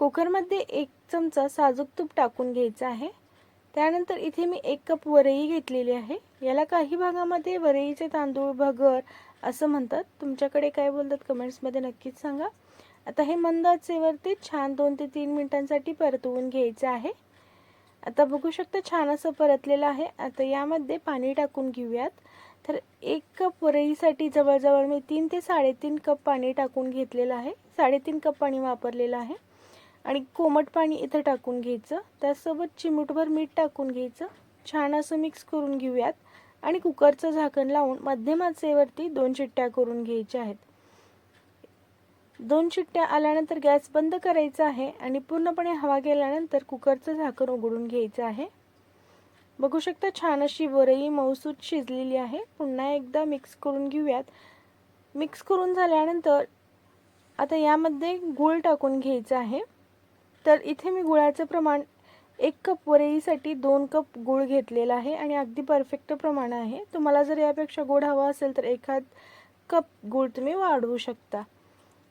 कुकरमध्ये एक चमचा साजूक तूप टाकून घ्यायचं आहे. त्यानंतर इथे मी एक कप वरई घेतलेली आहे. याला काही भागामध्ये वरईचे तांदूळ भगर असं म्हणतात. तुमच्याकडे काय बोलतात कमेंट्समध्ये नक्कीच सांगा. आता हे मंद आचेवरती छान दोन ते तीन मिनिटांसाठी परतवून घ्यायचं आहे. आता बघू शकता छान असं परतलेलं आहे. आता यामध्ये पाणी टाकून घेऊयात. तर एक कप वरईसाठी जवळजवळ मी तीन ते साडेतीन कप पाणी टाकून घेतलेलं आहे. साडेतीन कप पाणी वापरलेलं आहे. आणि कोमट पाणी इथं टाकून घ्यायचं. त्यासोबत चिमूटभर मीठ टाकून घ्यायचं. छान असं मिक्स करून घेऊयात. आणि कुकरचं झाकण लावून मध्यम आचेवरती दोन शिट्ट्या करून घ्यायच्या आहेत. दोन शिट्ट्या आल्यानंतर गॅस बंद करायचा आहे आणि पूर्णपणे हवा गेल्यानंतर कुकरचं झाकण उघडून घ्यायचं आहे. बघू शकता छान अशी वरई मऊसूत शिजलेली आहे. पुन्हा एकदा मिक्स करून घेऊयात. मिक्स करून झाल्यानंतर आता यामध्ये गूळ टाकून घ्यायचं आहे. तर इथे मी गुळाचं प्रमाण एक कप वरईसाठी दोन कप गूळ घेतलेला आहे आणि अगदी परफेक्ट प्रमाण आहे. तुम्हाला जर यापेक्षा गोड हवा असेल तर एखाद कप गूळ तुम्ही वाढवू शकता.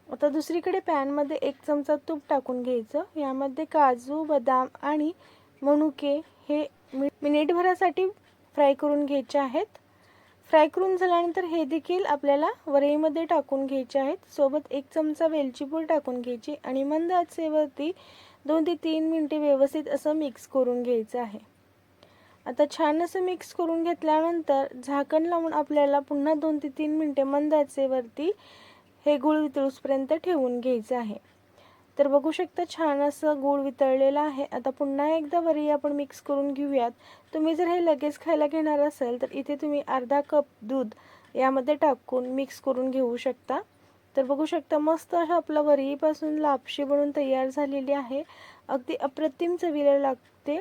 आता दुसरीकडे पॅनमध्ये एक चमचा तूप टाकून घ्यायचं. यामध्ये काजू बदाम आणि मनुके हे मिनिटभरासाठी फ्राय करून घ्यायचे आहेत. फ्राय करून झाल्यानंतर हे देखील आपल्याला वरईमध्ये टाकून घ्यायचे आहेत. सोबत एक चमचा वेलची पूड टाकून घ्यायची आणि मंद आचेवरती दोन ते तीन मिनटे व्यवस्थित असं मिक्स करून घ्यायचं आहे. आता छान असं मिक्स करून घेतल्यानंतर झाकण लावून आपल्याला पुन्हा दोन ते तीन मिनटे मंद आचेवरती हे गूळ वितळूसपर्यंत ठेवून घ्यायचं आहे. तर बघू शकता छान असं गूळ वितळलेलं आहे. आता पुन्हा एकदा वरी आपण मिक्स करून घेऊयात. तुम्ही जर हे लगेच खायला घेणार असेल तर इथे तुम्ही अर्धा कप दूध यामध्ये टाकून मिक्स करून घेऊ शकता. तर बघू शकता मस्त अशा आपलं वरीपासून लापशी बनून तयार झालेली आहे. अगदी अप्रतिम चवीला लागते.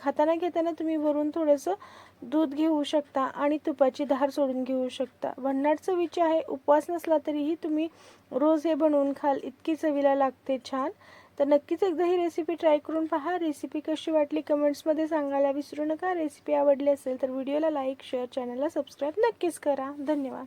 खाताना घेताना तुम्ही वरून थोडंसं दूध घेऊ शकता आणि तुपाची धार सोडून घेऊ शकता. भन्नाट चवीची आहे उपवास नसला तरीही तुम्ही रोज हे बनवून खाल. इतकी चवीला लागते छान. तर नक्कीच एकदा ही रेसिपी ट्राय करून पहा. रेसिपी कशी वाटली कमेंट्समध्ये सांगायला विसरू नका. रेसिपी आवडली असेल तर व्हिडिओला लाईक शेअर चॅनलला सबस्क्राईब नक्कीच करा. धन्यवाद.